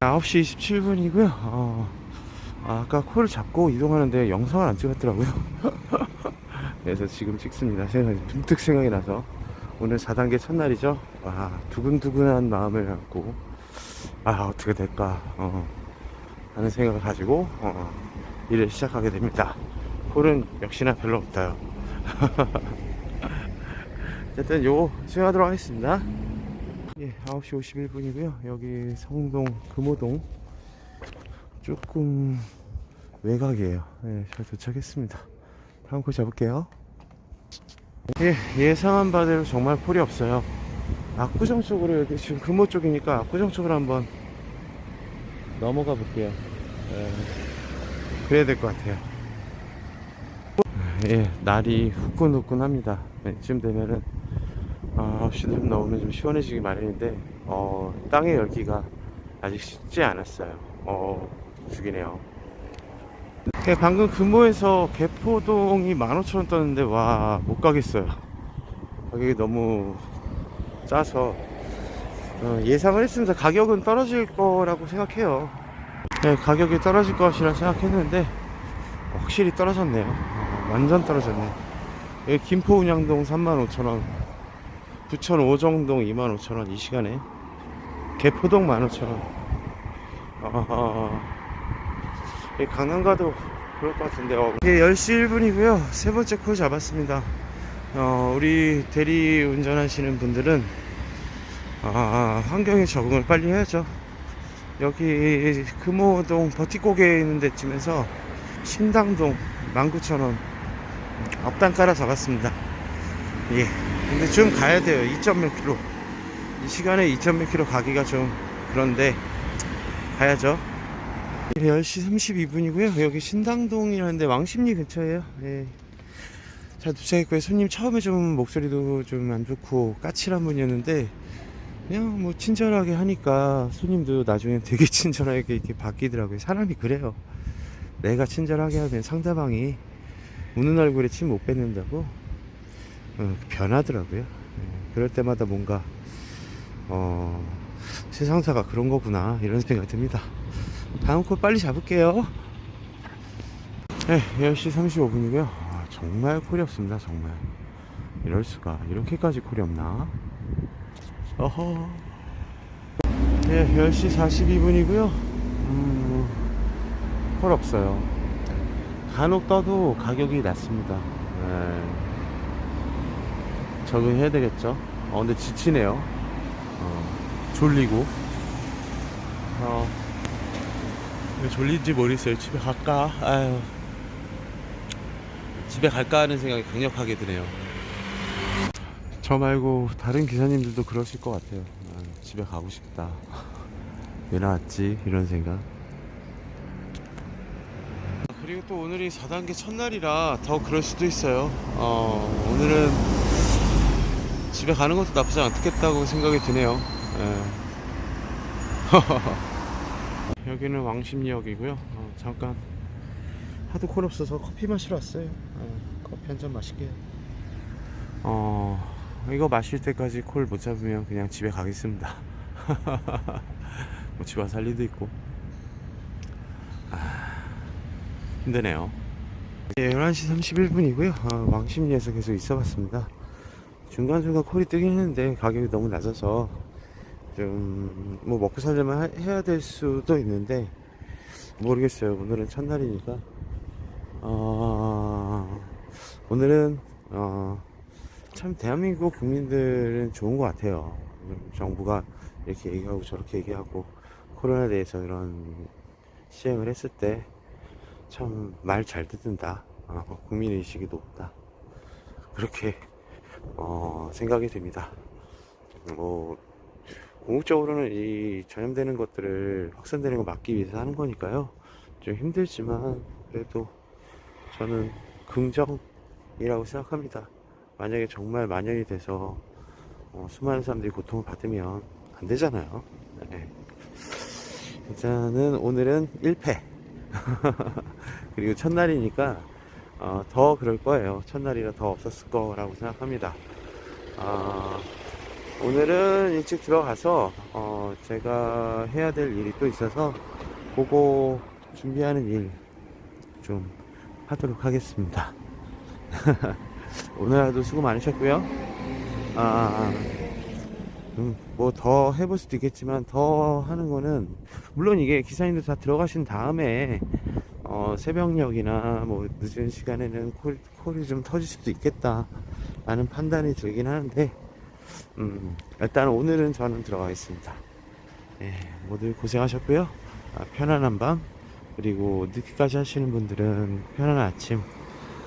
9시 27분이고요. 어, 아까 코를 잡고 이동하는데 영상을 안 찍었더라고요. 그래서 지금 찍습니다. 생각이 문득 생각이 나서 오늘 4단계 첫날이죠. 와 두근두근한 마음을 갖고 아 어떻게 될까 어, 하는 생각을 가지고 어, 일을 시작하게 됩니다. 콜은 역시나 별로 없다요. 어쨌든 요거 수행하도록 하겠습니다. 예, 9시 51분이고요. 여기 성동 금호동 조금 외곽이에요. 예, 잘 도착했습니다. 다음 코 잡을게요. 예, 예상한 바대로 정말 폴이 없어요. 압구정 쪽으로 여기 지금 금호 쪽이니까 압구정 쪽으로 한번 넘어가 볼게요. 예, 그래야 될 것 같아요. 예, 날이 후끈후끈합니다. 예, 이쯤 되면은 아, 9시 좀 넘으면 좀 시원해지기 마련인데 어, 땅의 열기가 아직 식지 않았어요. 어, 죽이네요. 예, 방금 금호에서 개포동이 15,000원 떴는데 와, 못 가겠어요. 가격이 너무 짜서 어, 예상을 했습니다. 가격은 떨어질 거라고 생각해요. 네, 가격이 떨어질 것이라 생각했는데 확실히 떨어졌네요. 어, 완전 떨어졌네. 여기 김포 운양동 35,000원, 부천 오정동 25,000원 이 시간에 개포동 15,000원. 어, 이 강남 가도 그럴 것 같은데 요 예, 10시 1분이고요. 세 번째 콜 잡았습니다. 어, 우리 대리 운전하시는 분들은 아, 환경에 적응을 빨리 해야죠. 여기 금호동 버티고개 있는 데쯤에서 신당동 19,000원 앞단 깔아 잡았습니다. 예. 근데 좀 가야 돼요. 2.몇 킬로. 이 시간에 2.몇 킬로 가기가 좀 그런데 가야죠. 10시 32분이고요. 여기 신당동이라는데 왕십리 근처에요. 예. 잘 도착했고요. 손님 처음에 좀 목소리도 좀 안 좋고 까칠한 분이었는데 그냥 뭐 친절하게 하니까 손님도 나중에 되게 친절하게 이렇게 바뀌더라고요. 사람이 그래요. 내가 친절하게 하면 상대방이 우는 얼굴에 침 못 뱉는다고 어, 변하더라고요. 예, 그럴 때마다 뭔가 어, 세상사가 그런 거구나 이런 생각이 듭니다. 다음 콜 빨리 잡을게요. 네, 10시 35분이고요. 아, 정말 콜이 없습니다. 정말 이럴 수가 이렇게까지 콜이 없나? 어허. 네, 10시 42분이고요. 음, 콜 없어요. 간혹 떠도 가격이 낮습니다. 네. 적응해야 되겠죠. 어, 근데 지치네요. 어, 졸리고. 어, 왜 졸린지 모르겠어요. 집에 갈까? 아유. 집에 갈까 하는 생각이 강력하게 드네요. 저 말고 다른 기사님들도 그러실 것 같아요. 아, 집에 가고 싶다. 왜 나왔지? 이런 생각. 그리고 또 오늘이 4단계 첫날이라 더 그럴 수도 있어요. 어, 오늘은 집에 가는 것도 나쁘지 않겠다고 생각이 드네요. 예. 여기는 왕십리역이고요. 어, 잠깐 하도 콜 없어서 커피 마시러 왔어요. 어, 커피 한 잔 마실게요. 어, 이거 마실 때까지 콜 못 잡으면 그냥 집에 가겠습니다. 뭐 집안 살 일도 있고. 아, 힘드네요. 예, 11시 31분이고요. 어, 왕십리에서 계속 있어 봤습니다. 중간중간 콜이 뜨긴 했는데 가격이 너무 낮아서 좀 뭐 먹고 살려면 하- 해야 될 수도 있는데 모르겠어요. 오늘은 첫날이니까 어, 오늘은 어, 참 대한민국 국민들은 좋은 것 같아요. 정부가 이렇게 얘기하고 저렇게 얘기하고 코로나에 대해서 이런 시행을 했을 때 참 말 잘 듣는다. 어, 국민의식이 높다. 그렇게 어, 생각이 됩니다. 뭐 궁극적으로는 이 전염되는 것들을 확산되는 거 막기 위해서 하는 거니까요. 좀 힘들지만 그래도 저는 긍정이라고 생각합니다. 만약에 정말 만연이 돼서 어, 수많은 사람들이 고통을 받으면 안 되잖아요. 네. 일단은 오늘은 1패. 그리고 첫날이니까 어, 더 그럴 거예요. 첫날이라 더 없었을 거라고 생각합니다. 아, 오늘은 일찍 들어가서 어, 제가 해야 될 일이 또 있어서 그거 준비하는 일 좀 하도록 하겠습니다. 오늘 하루 수고 많으셨고요. 아, 뭐더 해볼 수도 있겠지만 더 하는 거는 물론 이게 기사님들 다 들어가신 다음에 어, 새벽녘이나 뭐 늦은 시간에는 콜, 콜이 좀 터질 수도 있겠다 라는 판단이 들긴 하는데 음, 일단 오늘은 저는 들어가겠습니다. 예, 모두 고생하셨고요. 아, 편안한 밤 그리고 늦게까지 하시는 분들은 편안한 아침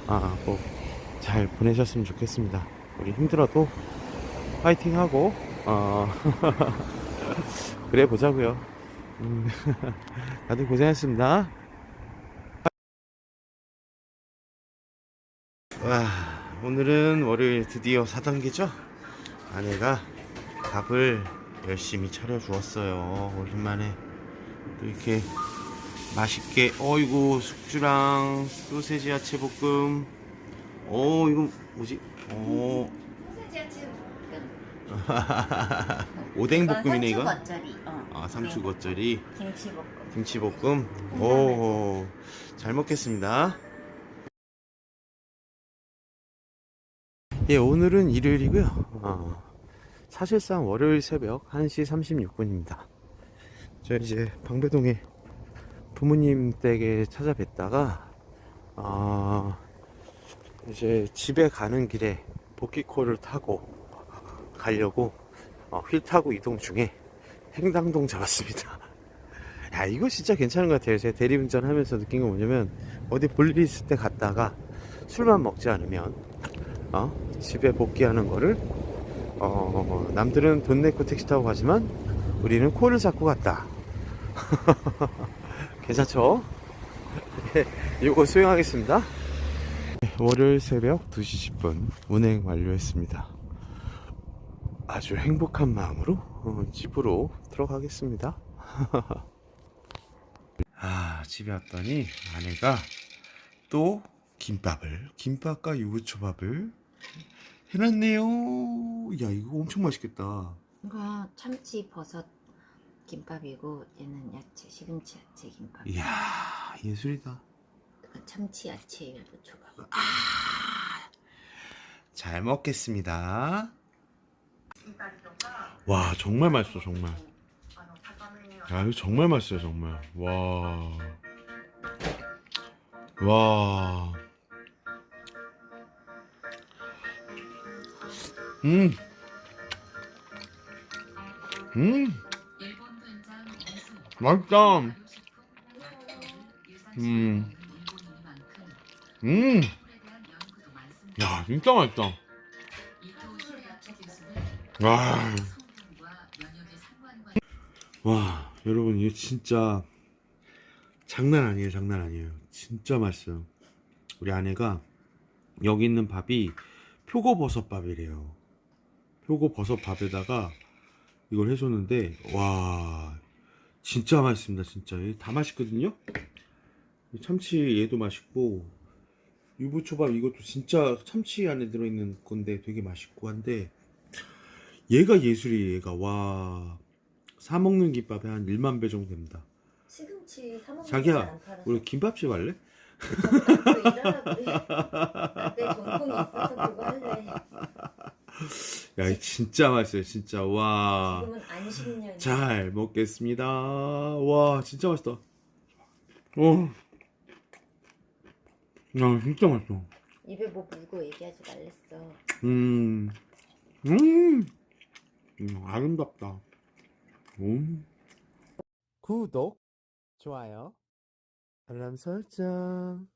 아, 꼭잘 보내셨으면 좋겠습니다. 우리 힘들어도 파이팅하고 어, 그래 보자고요. 음, 다들 고생했습니다. 와, 오늘은 월요일 드디어 4단계죠? 아내가 밥을 열심히 차려주었어요. 오랜만에 또 이렇게 맛있게, 어이구, 숙주랑 소세지 야채 볶음. 어, 이거 뭐지? 어, 오뎅 볶음이네, 이거? 겉절이. 어. 아, 삼추 겉절이. 김치 볶음. 김치 볶음. 오, 잘 먹겠습니다. 예, 오늘은 일요일이고요. 어, 사실상 월요일 새벽 1시 36분입니다. 저 이제 방배동에 부모님 댁에 찾아뵀다가 어, 이제 집에 가는 길에 복귀콜을 타고 가려고 어, 휠 타고 이동 중에 행당동 잡았습니다. 야 이거 진짜 괜찮은 것 같아요 제가 대리운전 하면서 느낀 건 뭐냐면 어디 볼 일이 있을 때 갔다가 술만 먹지 않으면 어? 집에 복귀하는 거를 어, 남들은 돈 내고 택시 타고 가지만 우리는 코를 잡고 갔다. 괜찮죠? 네, 이거 수행하겠습니다. 네, 월요일 새벽 2시 10분 운행 완료했습니다. 아주 행복한 마음으로 어, 집으로 들어가겠습니다. 아, 집에 왔더니 아내가 또 김밥을, 김밥과 유부초밥을 해놨네요. 야, 이거 엄청 맛있겠다. 이거 참치 버섯 김밥이고 얘는 야채 시금치 야채 김밥. 이야, 예술이다. 이건 참치 야채 일부초밥. 잘 먹겠습니다. 와, 정말 맛있어, 정말. 야, 이거 정말 맛있어요, 정말. 와. 와. 음. 음. 맛있다. 음. 음. 야, 진짜 맛있다. 와. 와, 여러분, 이거 진짜 장난 아니에요, 장난 아니에요. 진짜 맛있어요. 우리 아내가 여기 있는 밥이 표고버섯밥이래요. 표고 버섯 밥에다가 이걸 해줬는데, 와, 진짜 맛있습니다, 진짜. 이다 맛있거든요? 이 참치 얘도 맛있고, 유부초밥 이것도 진짜 참치 안에 들어있는 건데 되게 맛있고 한데, 얘가 예술이에요, 얘가. 와, 사먹는 김밥에 한 1만 배 정도 됩니다. 시금치 사 먹는 자기야, 우리 김밥집 할래? 내 전통이 있어서 그거 할래. 야, 이거 진짜 맛있어요, 진짜. 와. 지금은 안식년. 잘 먹겠습니다. 와, 진짜 맛있다. 어. 야, 진짜 맛있어. 입에 뭐 물고 얘기하지 말랬어. 음. 음. 음, 아름답다. 음. 구독, 좋아요, 알람 설정.